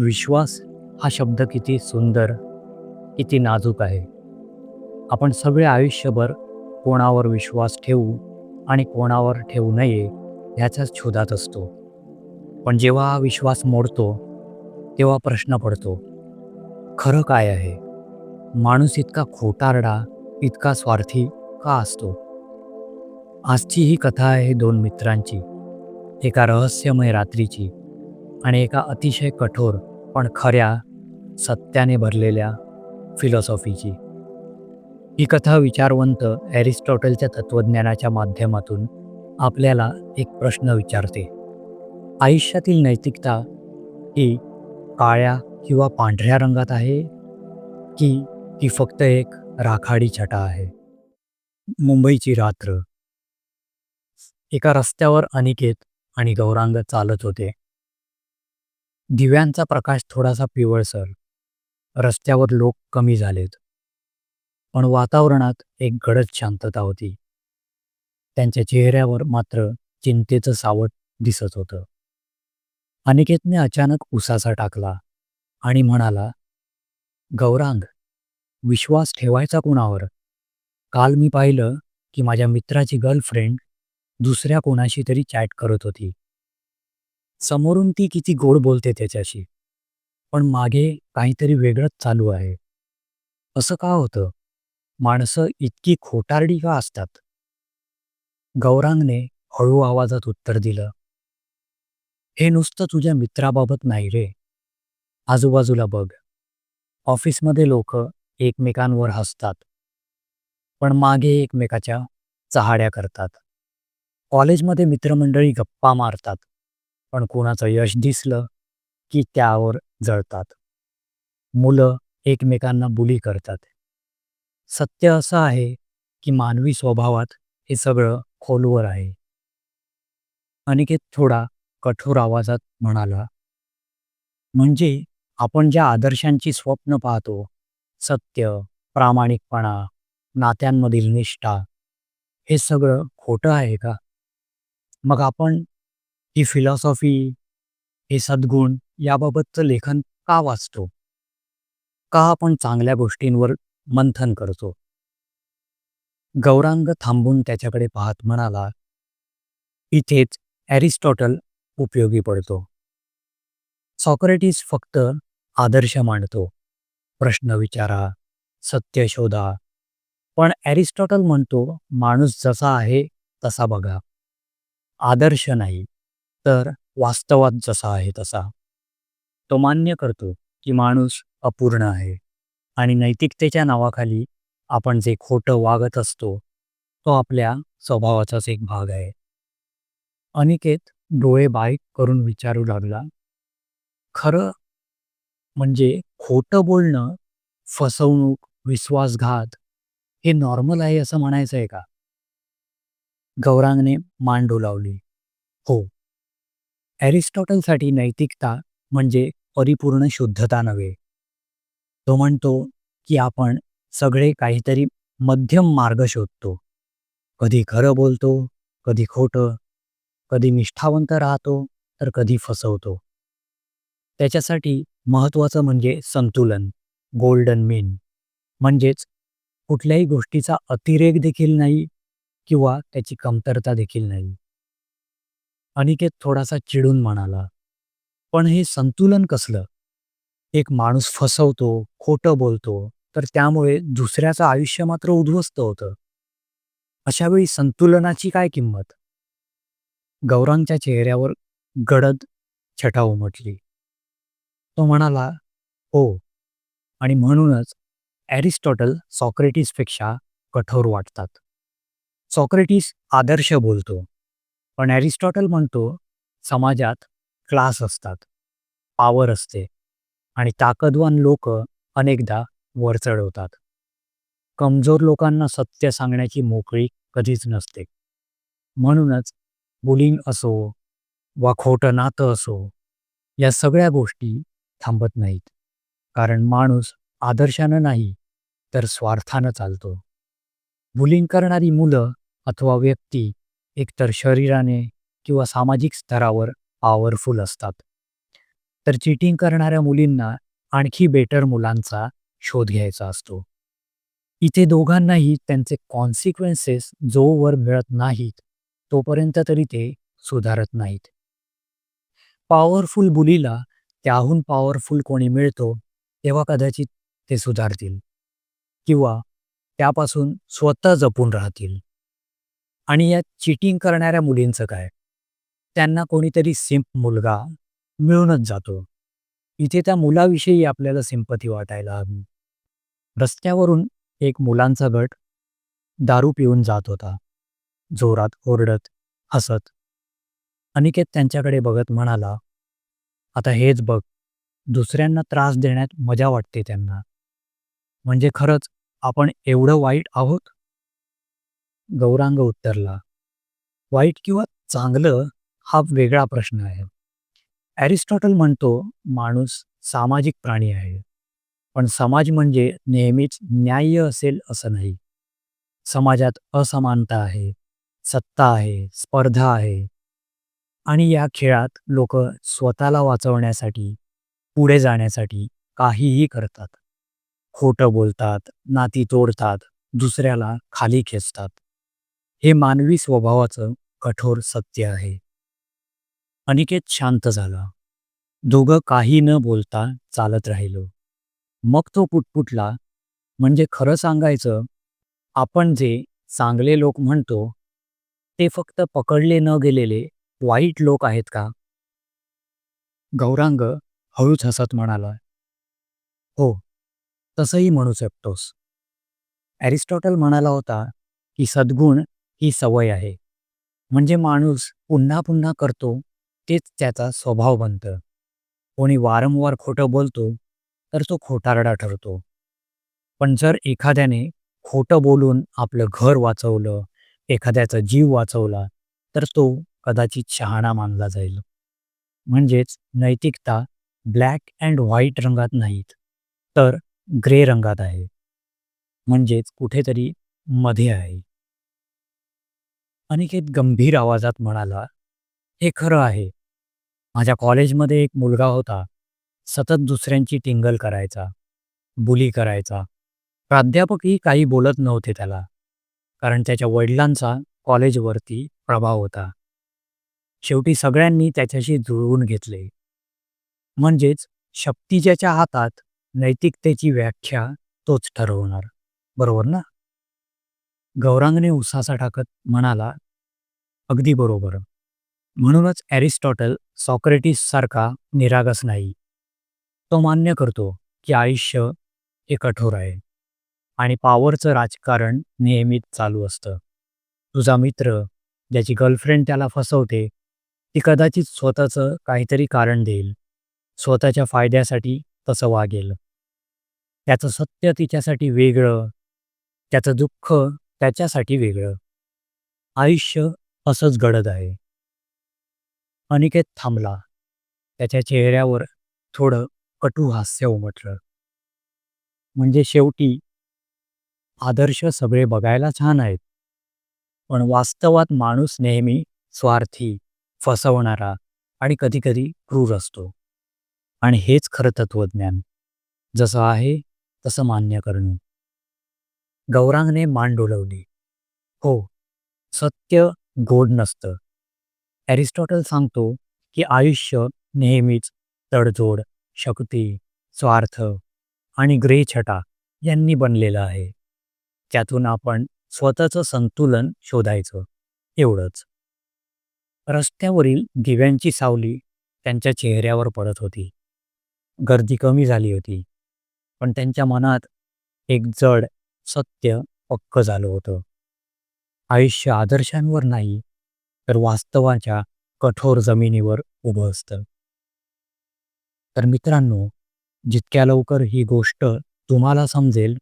विश्वास हा शब्द किती सुंदर किती नाजूक आहे. आपण सगळे आयुष्यभर कोणावर विश्वास ठेवू आणि कोणावर ठेवू नये ह्याच्याच शोधात असतो. पण जेव्हा हा विश्वास मोडतो तेव्हा प्रश्न पडतो खरं काय आहे? माणूस इतका खोटारडा इतका स्वार्थी का असतो? आजची ही कथा आहे दोन मित्रांची एका रहस्यमय रात्रीची आणि एका अतिशय कठोर पण खऱ्या सत्याने भरलेल्या फिलॉसॉफीची. ही कथा विचारवंत ॲरिस्टॉटलच्या तत्त्वज्ञानाच्या माध्यमातून आपल्याला एक प्रश्न विचारते. आयुष्यातील नैतिकता ही काळ्या किंवा पांढऱ्या रंगात आहे की ती फक्त एक राखाडी छटा आहे? मुंबईची रात्र. एका रस्त्यावर अनिकेत आणि गौरांग चालत होते. दिव्यांचा प्रकाश थोडासा पिवळसर. रस्त्यावर लोक कमी झालेत. पण वातावरणात एक गडद शांतता होती. त्यांच्या चेहऱ्यावर मात्र चिंतेचं सावट दिसत होतं. अनिकेतने अचानक उसासा टाकला आणि म्हणाला गौरांग विश्वास ठेवायचा कुणावर? काल मी पाहिलं की माझ्या मित्राची गर्लफ्रेंड दुसऱ्या कोणाशी तरी चॅट करत होती. समोरून ती किती गोड बोलते त्याच्याशी. पण मागे काहीतरी वेगळंच चालू आहे. असं का होतं? माणसं इतकी खोटारडी का असतात? गौरांगने हळू आवाजात उत्तर दिलं. हे नुसतं तुझ्या मित्राबाबत नाही रे. आजूबाजूला बघ. ऑफिसमध्ये लोक एकमेकांवर हसतात. पण मागे एकमेकाच्या चहाड्या करतात. कॉलेजमध्ये मित्रमंडळी गप्पा मारतात. पण कोणाचं यश दिसलं की त्यावर जळतात. मुलं एकमेकांना बुली करतात. सत्य असं आहे की मानवी स्वभावात हे सगळं खोलवर आहे. अनिकेत थोडा कठोर आवाजात म्हणाला म्हणजे आपण ज्या आदर्शांची स्वप्न पाहतो सत्य प्रामाणिकपणा नात्यांमधील निष्ठा हे सगळं खोटं आहे का? मग आपण ही फिलॉसॉफी हे सद्गुण याबाबतचं लेखन का वाचतो? का आपण चांगल्या गोष्टींवर मंथन करतो? गौरांग थांबून त्याच्याकडे पाहत म्हणाला इथेच ॲरिस्टॉटल उपयोगी पडतो. सॉक्रेटिस फक्त आदर्श मांडतो. प्रश्न विचारा सत्य शोधा. पण ॲरिस्टॉटल म्हणतो माणूस जसा आहे तसा बघा. आदर्श नाही. तर वास्तवात जसा आहे तसा. तो मान्य करतो की माणूस अपूर्ण आहे आणि नैतिकतेच्या नावाखाली आपण जे खोटं वागत असतो तो आपल्या स्वभावाचाच एक भाग आहे. अनिकेत डोळे बाईक करून विचारू लागला. खरं म्हणजे खोटं बोलणं फसवणूक विश्वासघात हे नॉर्मल आहे असं म्हणायचं आहे का? गौरांगने मान डोलावली हो. ॲरिस्टॉटलसाठी नैतिकता म्हणजे परिपूर्ण शुद्धता नव्हे. तो म्हणतो की आपण सगळे काहीतरी मध्यम मार्ग शोधतो. कधी खरं बोलतो कधी खोटं कधी निष्ठावंत राहतो तर कधी फसवतो. त्याच्यासाठी महत्त्वाचं म्हणजे संतुलन गोल्डन मेन म्हणजेच कुठल्याही गोष्टीचा अतिरेक देखील नाही किंवा त्याची कमतरता देखील नाही. अनिकेत थोडासा चिडून म्हणाला पण हे संतुलन कसलं? एक माणूस फसवतो खोटं बोलतो तर त्यामुळे दुसऱ्याचं आयुष्य मात्र उद्ध्वस्त होतं. अशावेळी संतुलनाची काय किंमत? गौरांगच्या चेहऱ्यावर गडद छटा उमटली. तो म्हणाला हो. आणि म्हणूनच ॲरिस्टॉटल सॉक्रेटिसपेक्षा कठोर वाटतात. सॉक्रेटिस आदर्श बोलतो. पण ॲरिस्टॉटल म्हणतो समाजात क्लास असतात पावर असते आणि ताकदवान लोक अनेकदा वर चढवतात. कमजोर लोकांना सत्य सांगण्याची मोकळी कधीच नसते. म्हणूनच बुलिंग असो वा खोटं नातं असो या सगळ्या गोष्टी थांबत नाहीत. कारण माणूस आदर्शानं नाही तर स्वार्थानं चालतो. बुलिंग करणारी मुलं अथवा व्यक्ती एकतर शरीराने किंवा सामाजिक स्तरावर पॉवरफुल असतात. तर चिटिंग करणाऱ्या मुलींना आणखी बेटर मुलांचा शोध घ्यायचा असतो. इथे दोघांनाही त्यांचे कॉन्सिक्वेन्सेस जोवर मिळत नाहीत तोपर्यंत तरी ते सुधारत नाहीत. पॉवरफुल मुलीला त्याहून पॉवरफुल कोणी मिळतो तेव्हा कदाचित ते सुधारतील. किंवा त्यापासून स्वतः जपून राहतील. आणि या चिटिंग करणाऱ्या मुलींचं काय? त्यांना कोणीतरी सिंप मुलगा मिळूनच जातो. इथे त्या मुलाविषयी आपल्याला सिंपती वाटायला हवी. रस्त्यावरून एक मुलांचा गट दारू पिऊन जात होता. जोरात ओरडत हसत. अनिकेत त्यांच्याकडे बघत म्हणाला आता हेच बघ दुसऱ्यांना त्रास देण्यात मजा वाटते त्यांना. म्हणजे खरंच आपण एवढं वाईट आहोत? गौरांग उत्तरला वाईट किंवा चांगलं हा वेगळा प्रश्न आहे. ॲरिस्टॉटल म्हणतो माणूस सामाजिक प्राणी आहे. पण समाज म्हणजे नेहमीच न्याय्य असेल असं नाही. समाजात असमानता आहे सत्ता आहे स्पर्धा आहे. आणि या खेळात लोक स्वतःला वाचवण्यासाठी पुढे जाण्यासाठी काहीही करतात. खोटं बोलतात नाती तोडतात दुसऱ्याला खाली खेचतात. हे मानवी स्वभावाचं कठोर सत्य आहे. अनिकेत शांत झाला. दोघं काही न बोलता चालत राहिलो. मग तो पुटपुटला म्हणजे खरं सांगायचं आपण जे चांगले लोक म्हणतो ते फक्त पकडले न गेलेले वाईट लोक आहेत का? गौरांग हळूच हसत म्हणाला हो तसंही म्हणू शकतोस. ॲरिस्टॉटल म्हणाला होता की सद्गुण ही सवय आहे. म्हणजे माणूस पुन्हा पुन्हा करतो तेच त्याचा स्वभाव बनतं. कोणी वारंवार खोटं बोलतो तर तो खोटारडा ठरतो. पण जर एखाद्याने खोटं बोलून आपलं घर वाचवलं एखाद्याचा जीव वाचवला तर तो कदाचित शहाणा मानला जाईल. म्हणजेच नैतिकता ब्लॅक अँड व्हाईट रंगात नाहीत तर ग्रे रंगात आहे. म्हणजेच कुठेतरी मध्ये आहे. अनिकेत गंभीर आवाजात म्हणाला हे खरं आहे. माझ्या कॉलेजमध्ये एक मुलगा होता. सतत दुसऱ्यांची टिंगल करायचा बुली करायचा. प्राध्यापकही काही बोलत नव्हते त्याला कारण त्याच्या वडिलांचा कॉलेजवरती प्रभाव होता. शेवटी सगळ्यांनी त्याच्याशी जुळवून घेतले. म्हणजेच शक्ती ज्याच्या हातात नैतिकतेची व्याख्या तोच ठरवणार. बरोबर ना? गौरांगने उसासा टाकत म्हणाला अगदी बरोबर. म्हणूनच ॲरिस्टॉटल सॉक्रेटिस सारखा निरागस नाही. तो मान्य करतो की आयुष्य हे कठोर आहे आणि पॉवरचं राजकारण नेहमीच चालू असतं. तुझा मित्र ज्याची गर्लफ्रेंड त्याला फसवते ती कदाचित स्वतःचं काहीतरी कारण देईल. स्वतःच्या फायद्यासाठी तसं वागेल. त्याचं सत्य तिच्यासाठी वेगळं त्याचं दुःख त्याच्यासाठी वेगळं. आयुष्य असंच घडत आहे. अनिकेत थांबला. त्याच्या चेहऱ्यावर थोडं कटू हास्य उमटलं. म्हणजे शेवटी आदर्श सगळे बघायला छान आहेत. पण वास्तवात माणूस नेहमी स्वार्थी फसवणारा आणि कधीकधी क्रूर असतो. आणि हेच खरं तत्वज्ञान. जसं आहे तसं मान्य करणं. गौरांगने मान डोलवली. हो सत्य गोड नसतं. ॲरिस्टॉटल सांगतो की आयुष्य नेहमीच तडजोड शक्ती स्वार्थ आणि ग्रे छटा यांनी बनलेलं आहे. त्यातून आपण स्वतःचं संतुलन शोधायचं एवढंच. रस्त्यावरील दिव्यांची सावली त्यांच्या चेहऱ्यावर पडत होती. गर्दी कमी झाली होती पण त्यांच्या मनात एक जड सत्य पक्क झालं होतं. आयुष्य आदर्शांवर नाही तर वास्तवाच्या कठोर जमिनीवर उभं असतं. तर मित्रांनो जितक्या लवकर ही गोष्ट तुम्हाला समजेल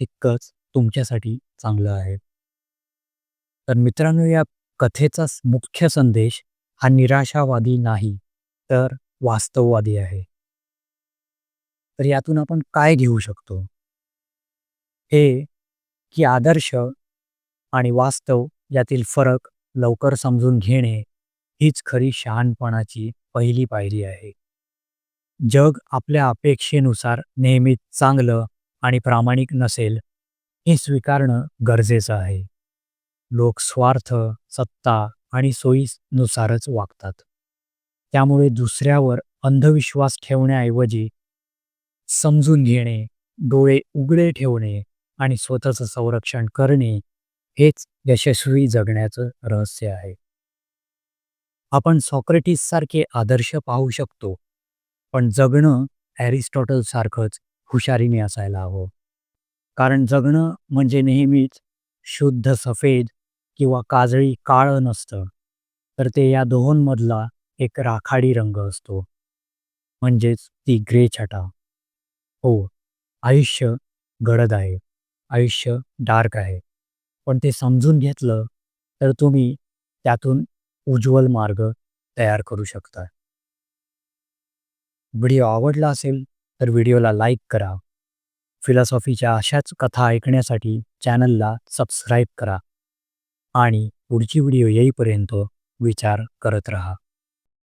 तितकंच तुमच्यासाठी चांगलं आहे. तर मित्रांनो या कथेचा मुख्य संदेश हा निराशावादी नाही तर वास्तववादी आहे. तर यातून आपण काय घेऊ शकतो? हे की आदर्श आणि वास्तव यातील फरक लवकर समजून घेणे हीच खरी शहाणपणाची पहिली पायरी आहे. जग आपल्या अपेक्षेनुसार नेहमीच चांगलं आणि प्रामाणिक नसेल हे स्वीकारणं गरजेचं आहे. लोक स्वार्थ सत्ता आणि सोयीनुसारच वागतात. त्यामुळे दुसऱ्यावर अंधविश्वास ठेवण्याऐवजी समजून घेणे डोळे उघडे ठेवणे आणि स्वतःचं संरक्षण करणे हेच यशस्वी जगण्याचं रहस्य आहे. आपण सॉक्रेटिस सारखे आदर्श पाहू शकतो पण जगणं ॲरिस्टॉटल सारखंच हुशारीने असायला हवं. कारण जगणं म्हणजे नेहमीच शुद्ध सफेद किंवा काजळी काळं नसतं तर ते या दोहोंमधला एक राखाडी रंग असतो. म्हणजेच ती ग्रे छटा. हो आयुष्य गडद आहे. आयुष्य डार्क आहे. पण ते समजून घेतलं तर तुम्ही त्यातून उज्ज्वल मार्ग तयार करू शकता. व्हिडिओ आवडला असेल तर व्हिडिओला लाईक करा. फिलॉसॉफीच्या अशाच कथा ऐकण्यासाठी चॅनलला सबस्क्राईब करा. आणि पुढची व्हिडिओ येईपर्यंत विचार करत रहा.